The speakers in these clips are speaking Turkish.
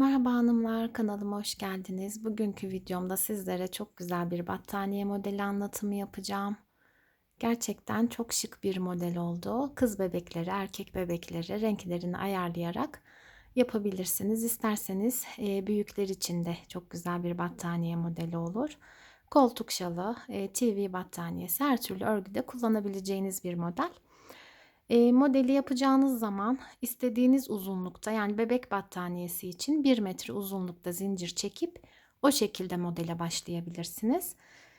Merhaba hanımlar, kanalıma hoş geldiniz. Bugünkü videomda sizlere çok güzel bir battaniye modeli anlatımı yapacağım. Gerçekten çok şık bir model oldu. Kız bebekleri, erkek bebekleri renklerini ayarlayarak yapabilirsiniz. İsterseniz e, büyükler için de çok güzel bir battaniye modeli olur. Koltuk şalı, e, TV battaniyesi her türlü örgüde kullanabileceğiniz bir model. E, modeli yapacağınız zaman istediğiniz uzunlukta yani bebek battaniyesi için 1 metre uzunlukta zincir çekip o şekilde modele başlayabilirsiniz.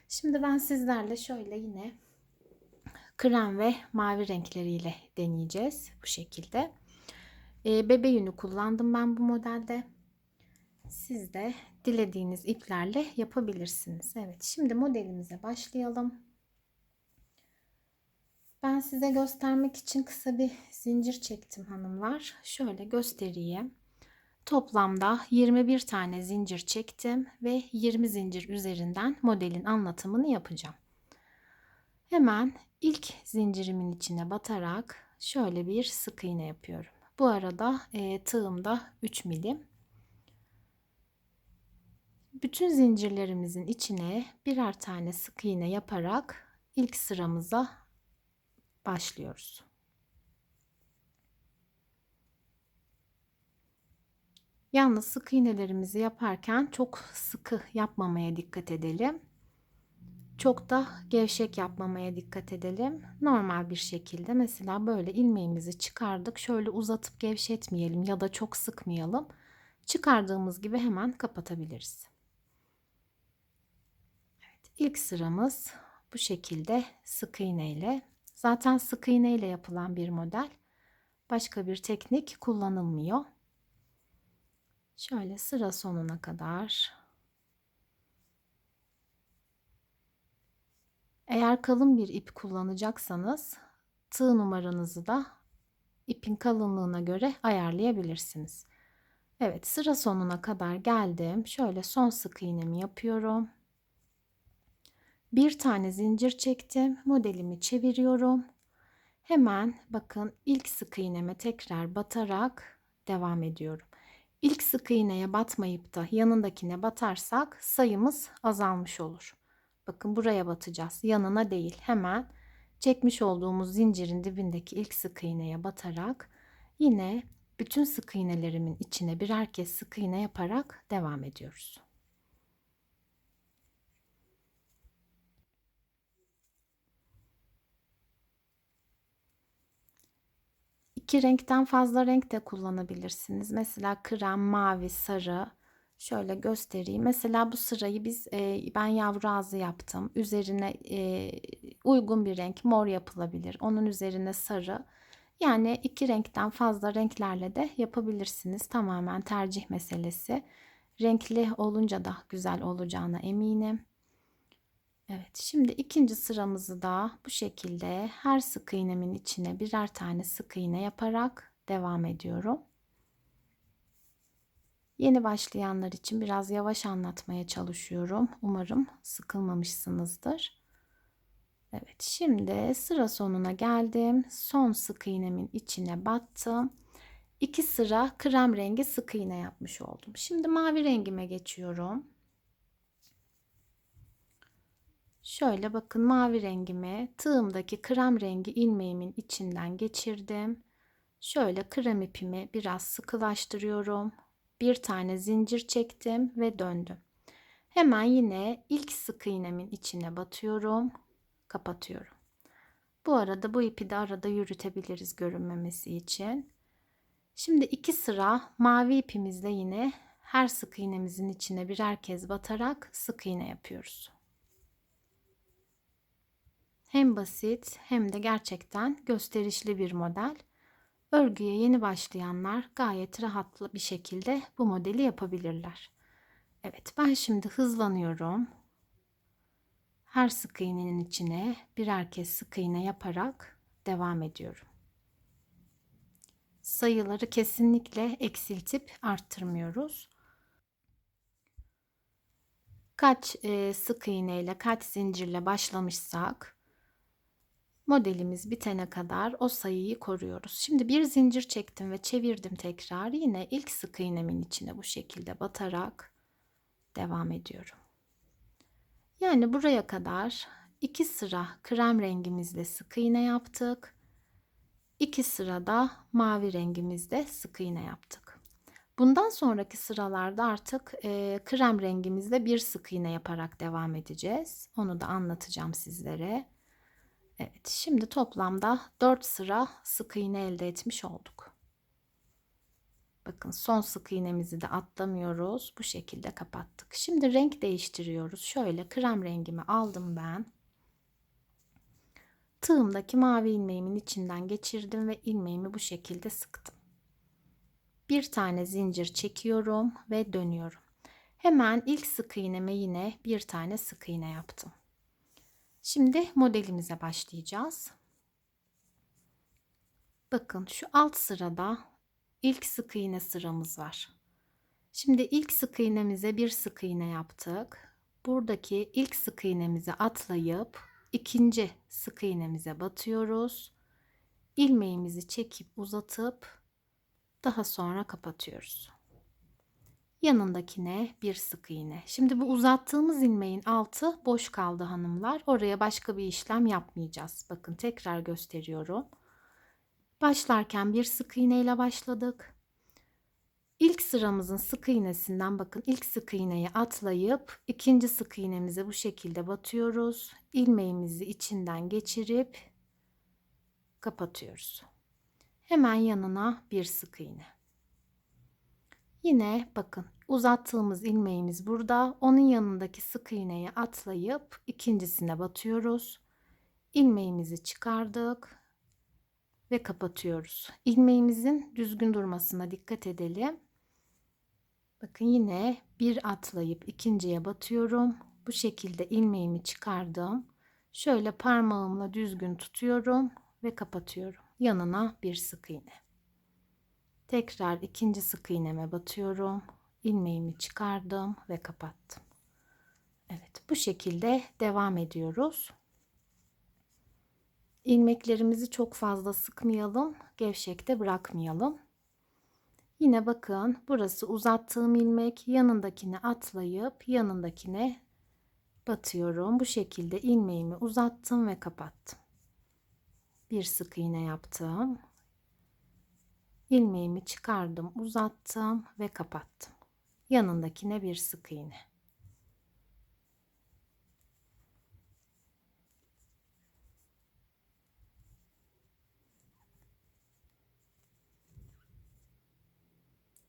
Şimdi ben sizlerle şöyle yine krem ve mavi renkleriyle deneyeceğiz bu şekilde. E, bebe yünü kullandım ben bu modelde. Siz de dilediğiniz iplerle yapabilirsiniz. Evet şimdi modelimize başlayalım. Ben size göstermek için kısa bir zincir çektim hanımlar. Şöyle göstereyim. Toplamda 21 tane zincir çektim ve 20 zincir üzerinden modelin anlatımını yapacağım. Hemen ilk zincirimin içine batarak şöyle bir sık iğne yapıyorum. Bu arada e, tığımda 3 milim. Bütün zincirlerimizin içine birer tane sık iğne yaparak ilk sıramıza başlıyoruz. Yalnız sık iğnelerimizi yaparken çok sıkı yapmamaya dikkat edelim. Çok da gevşek yapmamaya dikkat edelim. Normal bir şekilde mesela böyle ilmeğimizi çıkardık. Şöyle uzatıp gevşetmeyelim ya da çok sıkmayalım. Çıkardığımız gibi hemen kapatabiliriz. Evet, ilk sıramız bu şekilde sık iğne ile Zaten sık iğne ile yapılan bir model. Başka bir teknik kullanılmıyor. Şöyle sıra sonuna kadar. Eğer kalın bir ip kullanacaksanız tığ numaranızı da ipin kalınlığına göre ayarlayabilirsiniz. Evet sıra sonuna kadar geldim. Şöyle son sık iğnemi yapıyorum. Bir tane zincir çektim. Modelimi çeviriyorum. Hemen bakın ilk sık iğneme tekrar batarak devam ediyorum. İlk sık iğneye batmayıp da yanındakine batarsak sayımız azalmış olur. Bakın buraya batacağız. Yanına değil. Hemen çekmiş olduğumuz zincirin dibindeki ilk sık iğneye batarak yine bütün sık iğnelerimin içine birer kez sık iğne yaparak devam ediyoruz. İki renkten fazla renk de kullanabilirsiniz. Mesela krem, mavi, sarı. Şöyle göstereyim. Mesela bu sırayı biz e, ben yavru ağzı yaptım. Üzerine e, uygun bir renk mor yapılabilir. Onun üzerine sarı. Yani iki renkten fazla renklerle de yapabilirsiniz. Tamamen tercih meselesi. Renkli olunca da güzel olacağına eminim. Evet şimdi ikinci sıramızı da bu şekilde her sık iğnemin içine birer tane sık iğne yaparak devam ediyorum. Yeni başlayanlar için biraz yavaş anlatmaya çalışıyorum. Umarım sıkılmamışsınızdır. Evet şimdi sıra sonuna geldim. Son sık iğnemin içine battım. İki sıra krem rengi sık iğne yapmış oldum. Şimdi mavi rengime geçiyorum. Şöyle bakın mavi rengimi tığımdaki krem rengi ilmeğimin içinden geçirdim. Şöyle krem ipimi biraz sıkılaştırıyorum. Bir tane zincir çektim ve döndüm. Hemen yine ilk sık iğnemin içine batıyorum. Kapatıyorum. Bu arada bu ipi de arada yürütebiliriz görünmemesi için. Şimdi iki sıra mavi ipimizle yine her sık iğnemizin içine birer kez batarak sık iğne yapıyoruz. Hem basit hem de gerçekten gösterişli bir model. Örgüye yeni başlayanlar gayet rahatlı bir şekilde bu modeli yapabilirler. Evet ben şimdi hızlanıyorum. Her sık iğnenin içine birer kez sık iğne yaparak devam ediyorum. Sayıları kesinlikle eksiltip arttırmıyoruz. Kaç e, sık iğneyle kaç zincirle başlamışsak Modelimiz bitene kadar o sayıyı koruyoruz. Şimdi bir zincir çektim ve çevirdim tekrar. Yine ilk sık iğnemin içine bu şekilde batarak devam ediyorum. Yani buraya kadar iki sıra krem rengimizle sık iğne yaptık. İki sırada mavi rengimizde sık iğne yaptık. Bundan sonraki sıralarda artık e, krem rengimizde bir sık iğne yaparak devam edeceğiz. Onu da anlatacağım sizlere. Evet, şimdi toplamda 4 sıra sık iğne elde etmiş olduk. Bakın son sık iğnemizi de atlamıyoruz. Bu şekilde kapattık. Şimdi renk değiştiriyoruz. Şöyle krem rengimi aldım ben. Tığımdaki mavi ilmeğimin içinden geçirdim ve ilmeğimi bu şekilde sıktım. Bir tane zincir çekiyorum ve dönüyorum. Hemen ilk sık iğneme yine bir tane sık iğne yaptım. Şimdi modelimize başlayacağız. Bakın şu alt sırada ilk sık iğne sıramız var. Şimdi ilk sık iğnemize bir sık iğne yaptık. Buradaki ilk sık iğnemizi atlayıp ikinci sık iğnemize batıyoruz. İlmeğimizi çekip uzatıp daha sonra kapatıyoruz. Yanındakine bir sık iğne. Şimdi bu uzattığımız ilmeğin altı boş kaldı hanımlar. Oraya başka bir işlem yapmayacağız. Bakın tekrar gösteriyorum. Başlarken bir sık iğne ile başladık. İlk sıramızın sık iğnesinden bakın ilk sık iğneyi atlayıp ikinci sık iğnemize bu şekilde batıyoruz. İlmeğimizi içinden geçirip kapatıyoruz. Hemen yanına bir sık iğne. Yine bakın uzattığımız ilmeğimiz burada. Onun yanındaki sık iğneyi atlayıp ikincisine batıyoruz. İlmeğimizi çıkardık ve kapatıyoruz. İlmeğimizin düzgün durmasına dikkat edelim. Bakın yine bir atlayıp ikinciye batıyorum. Bu şekilde ilmeğimi çıkardım. Şöyle parmağımla düzgün tutuyorum ve kapatıyorum. Yanına bir sık iğne. Tekrar ikinci sık iğneme batıyorum. ilmeğimi çıkardım ve kapattım. Evet bu şekilde devam ediyoruz. İlmeklerimizi çok fazla sıkmayalım. Gevşekte bırakmayalım. Yine bakın burası uzattığım ilmek yanındakini atlayıp yanındakine batıyorum. Bu şekilde ilmeğimi uzattım ve kapattım. Bir sık iğne yaptım. Ilmeğimi çıkardım, uzattım ve kapattım. Yanındakine bir sık iğne.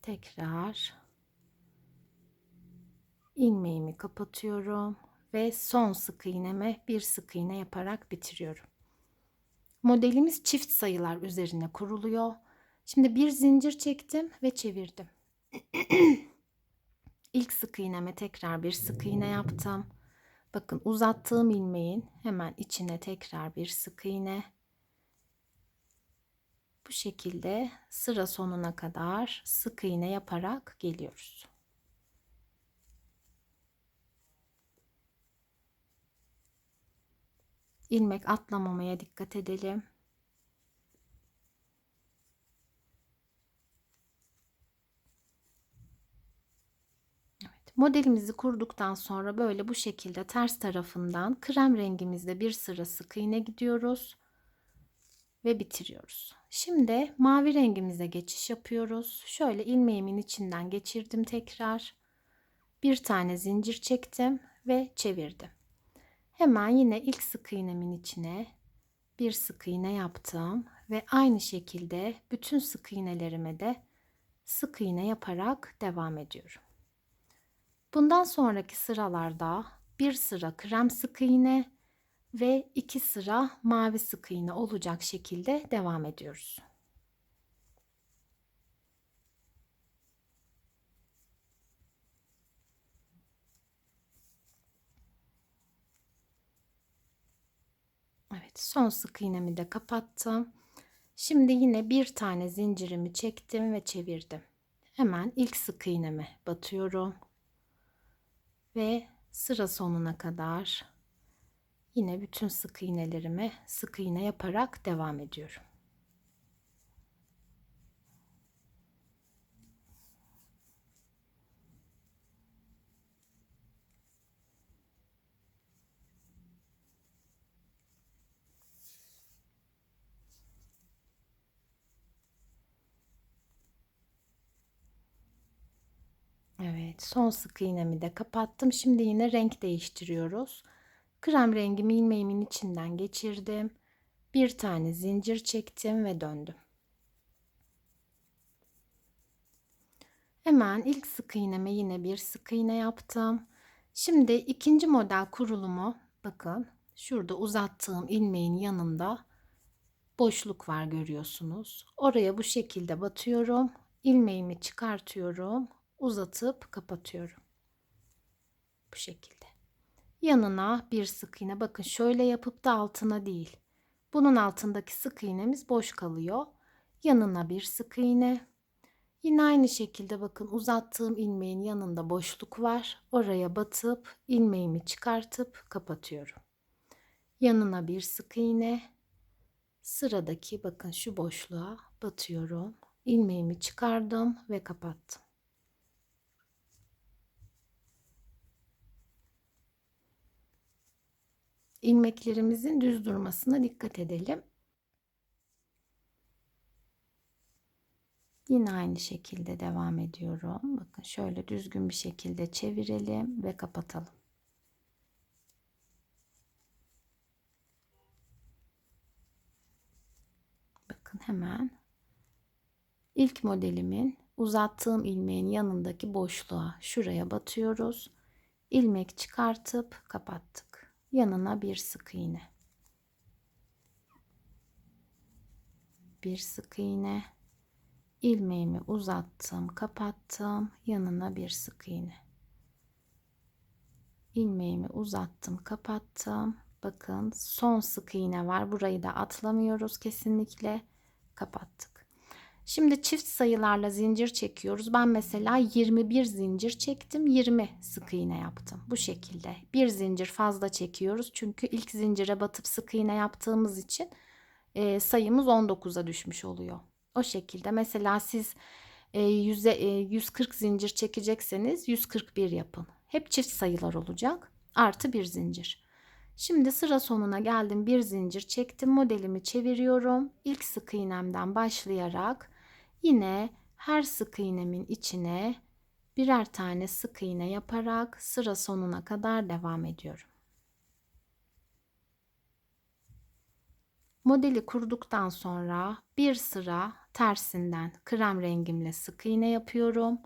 Tekrar ilmeğimi kapatıyorum ve son sık iğneme bir sık iğne yaparak bitiriyorum. Modelimiz çift sayılar üzerine kuruluyor. Şimdi bir zincir çektim ve çevirdim. İlk sık iğneme tekrar bir sık iğne yaptım. Bakın uzattığım ilmeğin hemen içine tekrar bir sık iğne. Bu şekilde sıra sonuna kadar sık iğne yaparak geliyoruz. ilmek atlamamaya dikkat edelim. Evet, modelimizi kurduktan sonra böyle bu şekilde ters tarafından krem rengimizde bir sıra sık iğne gidiyoruz ve bitiriyoruz. Şimdi mavi rengimize geçiş yapıyoruz. Şöyle ilmeğimin içinden geçirdim tekrar. Bir tane zincir çektim ve çevirdim. Hemen yine ilk sık iğnemin içine bir sık iğne yaptım ve aynı şekilde bütün sık iğnelerime de sık iğne yaparak devam ediyorum. Bundan sonraki sıralarda bir sıra krem sık iğne ve iki sıra mavi sık iğne olacak şekilde devam ediyoruz. Evet son sık iğnemi de kapattım. Şimdi yine bir tane zincirimi çektim ve çevirdim. Hemen ilk sık iğneme batıyorum. Ve sıra sonuna kadar Yine bütün sık iğnelerimi sık iğne yaparak devam ediyorum. Evet, son sık iğnemi de kapattım. Şimdi yine renk değiştiriyoruz. Krem rengimi ilmeğimin içinden geçirdim. Bir tane zincir çektim ve döndüm. Hemen ilk sık iğneme yine bir sık iğne yaptım. Şimdi ikinci model kurulumu bakın şurada uzattığım ilmeğin yanında boşluk var görüyorsunuz. Oraya bu şekilde batıyorum. ilmeğimi çıkartıyorum uzatıp kapatıyorum. Bu şekilde. Yanına bir sık iğne. Bakın şöyle yapıp da altına değil. Bunun altındaki sık iğnemiz boş kalıyor. Yanına bir sık iğne. Yine aynı şekilde bakın uzattığım ilmeğin yanında boşluk var. Oraya batıp ilmeğimi çıkartıp kapatıyorum. Yanına bir sık iğne. Sıradaki bakın şu boşluğa batıyorum. ilmeğimi çıkardım ve kapattım. İlmeklerimizin düz durmasına dikkat edelim. Yine aynı şekilde devam ediyorum. Bakın şöyle düzgün bir şekilde çevirelim ve kapatalım. Bakın hemen ilk modelimin uzattığım ilmeğin yanındaki boşluğa şuraya batıyoruz. ilmek çıkartıp kapattık yanına bir sık iğne. Bir sık iğne. ilmeğimi uzattım, kapattım. Yanına bir sık iğne. ilmeğimi uzattım, kapattım. Bakın son sık iğne var. Burayı da atlamıyoruz kesinlikle. Kapattık. Şimdi çift sayılarla zincir çekiyoruz. Ben mesela 21 zincir çektim. 20 sık iğne yaptım. Bu şekilde. Bir zincir fazla çekiyoruz. Çünkü ilk zincire batıp sık iğne yaptığımız için e, sayımız 19'a düşmüş oluyor. O şekilde. Mesela siz e, 100'e, e, 140 zincir çekecekseniz 141 yapın. Hep çift sayılar olacak. Artı bir zincir. Şimdi sıra sonuna geldim. Bir zincir çektim. Modelimi çeviriyorum. İlk sık iğnemden başlayarak yine her sık iğnemin içine birer tane sık iğne yaparak sıra sonuna kadar devam ediyorum. Modeli kurduktan sonra bir sıra tersinden krem rengimle sık iğne yapıyorum.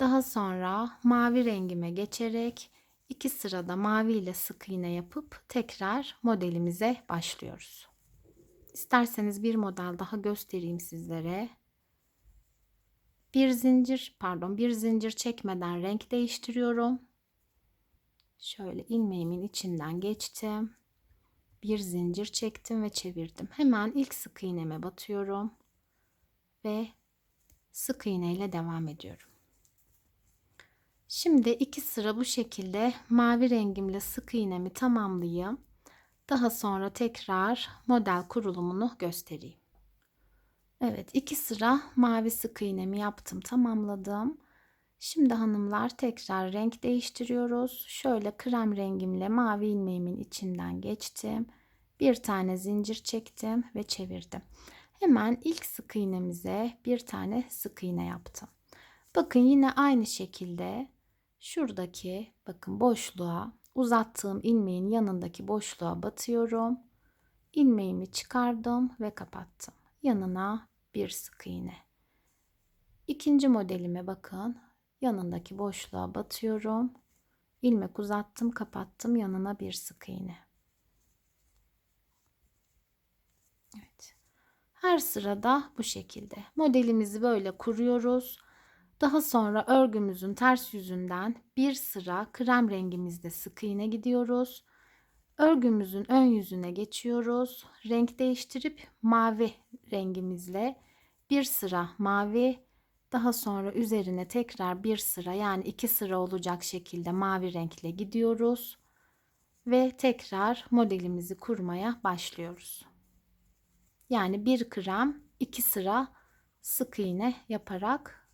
Daha sonra mavi rengime geçerek iki sırada mavi ile sık iğne yapıp tekrar modelimize başlıyoruz. İsterseniz bir model daha göstereyim sizlere. Bir zincir, pardon, bir zincir çekmeden renk değiştiriyorum. Şöyle ilmeğimin içinden geçtim. Bir zincir çektim ve çevirdim. Hemen ilk sık iğneme batıyorum ve sık iğne ile devam ediyorum. Şimdi iki sıra bu şekilde mavi rengimle sık iğnemi tamamlayayım. Daha sonra tekrar model kurulumunu göstereyim. Evet iki sıra mavi sık iğnemi yaptım tamamladım. Şimdi hanımlar tekrar renk değiştiriyoruz. Şöyle krem rengimle mavi ilmeğimin içinden geçtim. Bir tane zincir çektim ve çevirdim. Hemen ilk sık iğnemize bir tane sık iğne yaptım. Bakın yine aynı şekilde şuradaki bakın boşluğa uzattığım ilmeğin yanındaki boşluğa batıyorum. ilmeğimi çıkardım ve kapattım. Yanına bir sık iğne. İkinci modelime bakın. Yanındaki boşluğa batıyorum. ilmek uzattım, kapattım. Yanına bir sık iğne. Evet. Her sırada bu şekilde. Modelimizi böyle kuruyoruz. Daha sonra örgümüzün ters yüzünden bir sıra krem rengimizde sık iğne gidiyoruz. Örgümüzün ön yüzüne geçiyoruz. Renk değiştirip mavi rengimizle bir sıra mavi daha sonra üzerine tekrar bir sıra yani iki sıra olacak şekilde mavi renkle gidiyoruz. ve tekrar modelimizi kurmaya başlıyoruz. Yani bir krem, iki sıra sık iğne yaparak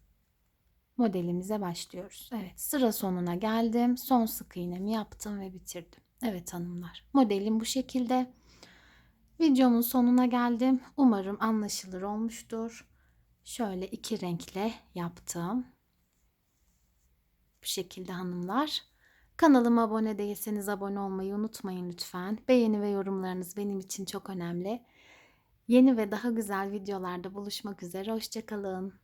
modelimize başlıyoruz. Evet, sıra sonuna geldim. Son sık iğnemi yaptım ve bitirdim. Evet hanımlar, modelim bu şekilde. Videomun sonuna geldim. Umarım anlaşılır olmuştur. Şöyle iki renkle yaptım. Bu şekilde hanımlar. Kanalıma abone değilseniz abone olmayı unutmayın lütfen. Beğeni ve yorumlarınız benim için çok önemli. Yeni ve daha güzel videolarda buluşmak üzere. Hoşçakalın.